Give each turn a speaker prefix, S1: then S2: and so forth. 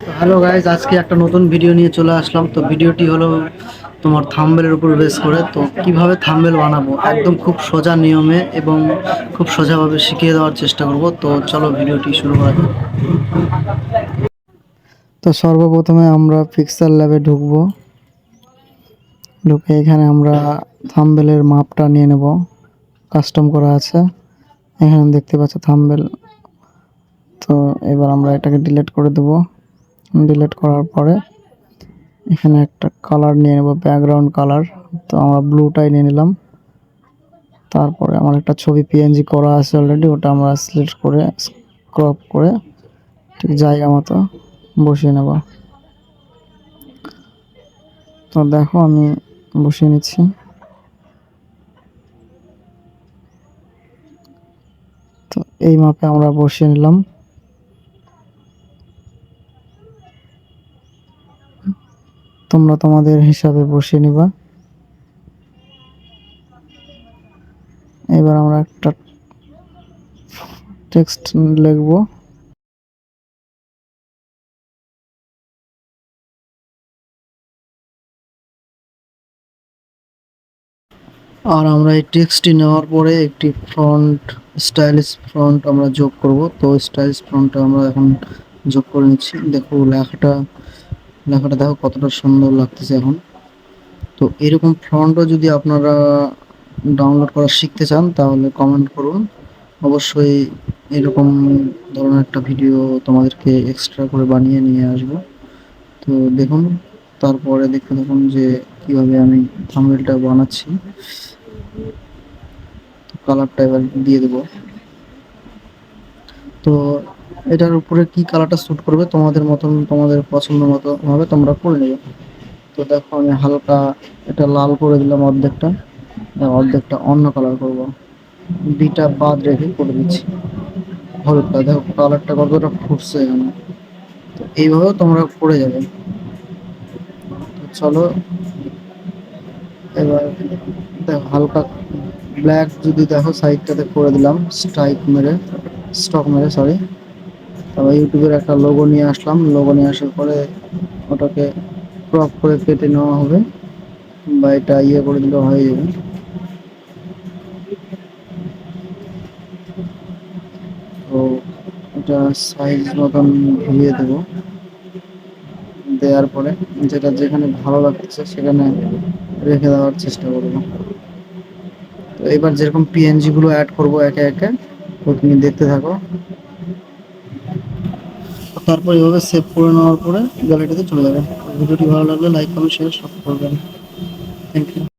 S1: Hello guys আজকে একটা নতুন ভিডিও নিয়ে চলে আসলাম। তো ভিডিওটি হলো তোমার থাম্বেলের উপর বেস করে। তো কীভাবে থাম্বেল বানাবো? একদম খুব সোজা নিয়মে এবং খুব সোজাভাবে শিখিয়ে দেওয়ার চেষ্টা করব। তো চলো ভিডিওটি শুরু করা যাক। তো সর্বপ্রথমে আমরা পিক্সেল ল্যাবে ঢুকবো। ঢুকে এখানে আমরা থাম্বেলের মাপটা নিয়ে নেব। কাস্টম করা আছে। এখানে দেখতে পাচ্ছ থাম্বেল তো এবার আমরা এটাকে ডিলিট করে দেব। ডিলিট করার পরে এখানে একটা কালার নিয়ে নেব ব্যাকগ্রাউন্ড কালার তো আমরা ব্লুটাই নিয়ে নিলাম। তারপরে আমার একটা ছবি পিএনজি করা আছে অলরেডি ওটা আমরা সিলেক্ট করে ক্রপ করে ঠিক জায়গা মতো বসিয়ে নেব। তো দেখো আমি বসিয়ে নিচ্ছি। তো এই মাপে আমরা বসিয়ে নিলাম। তোমরা তোমাদের হিসাবে বসিয়ে নিবা। এবার আমরা একটা টেক্সট লিখব। আর আমরা এই টেক্সটটি নেওয়ার পরে একটি ফ্রন্ট স্টাইলিশ ফ্রন্ট আমরা যোগ করব। তো স্টাইলিশ ফ্রন্টটা আমরা এখন যোগ করে নিচ্ছি। দেখো লেখাটা লেখাটা দেখো কতটা সুন্দর লাগতেছে এখন। তো এরকম ফ্রন্টও যদি আপনারা ডাউনলোড করা শিখতে চান, তাহলে কমেন্ট করুন। অবশ্যই এরকম ধরনের একটা ভিডিও তোমাদেরকে এক্সট্রা করে বানিয়ে নিয়ে আসব। তো দেখুন, তারপরে দেখতে দেখুন যে কীভাবে আমি থাম্বনেলটা বানাচ্ছি। কালারটা এবার দিয়ে দেব। তো এটার উপরে কি কালারটা স্যুট করবে তোমাদের মতন, তোমাদের পছন্দ মতো ভাবে তোমরা করে নেবে। তো দেখো আমি হালকা এটা লাল করে দিলাম অর্ধেকটা। অর্ধেকটা অন্য কালার করব। দুইটা বাদ রেখে করে দিচ্ছি। হলুদটা, দেখো কালারটা কতটা ফুটছে এখানে। তো এইভাবেও তোমরা করে যাবে। চলো, এবার দেখো হালকা ব্ল্যাক যদি দেখো সাইডটাতে করে দিলাম স্ট্রাইক মেরে স্টক মেরে সরি তারপর ইউটিউবের একটা লোগো নিয়ে আসলাম। লোগো নিয়ে আসার পরে ওটাকে ক্রপ করে কেটে নেওয়া হবে। বা এটা ইয়ে করে দিলে হয়ে যাবে। তো এটা সাইজ মতন ধুয়ে দেব। দেওয়ার পরে যেটা যেখানে ভালো লাগতেছে সেখানে রেখে দেওয়ার চেষ্টা করব। তো এবার যেরকম পিএনজি গুলো অ্যাড করব একে একে তুমি দেখতে থাকো। তারপর এভাবে সেভ করে নেওয়ার পরে গ্যালারিতে চলে যাবেন। ভিডিওটি ভালো লাগলে লাইক কমেন্ট শেয়ার সব করবেন। Thank you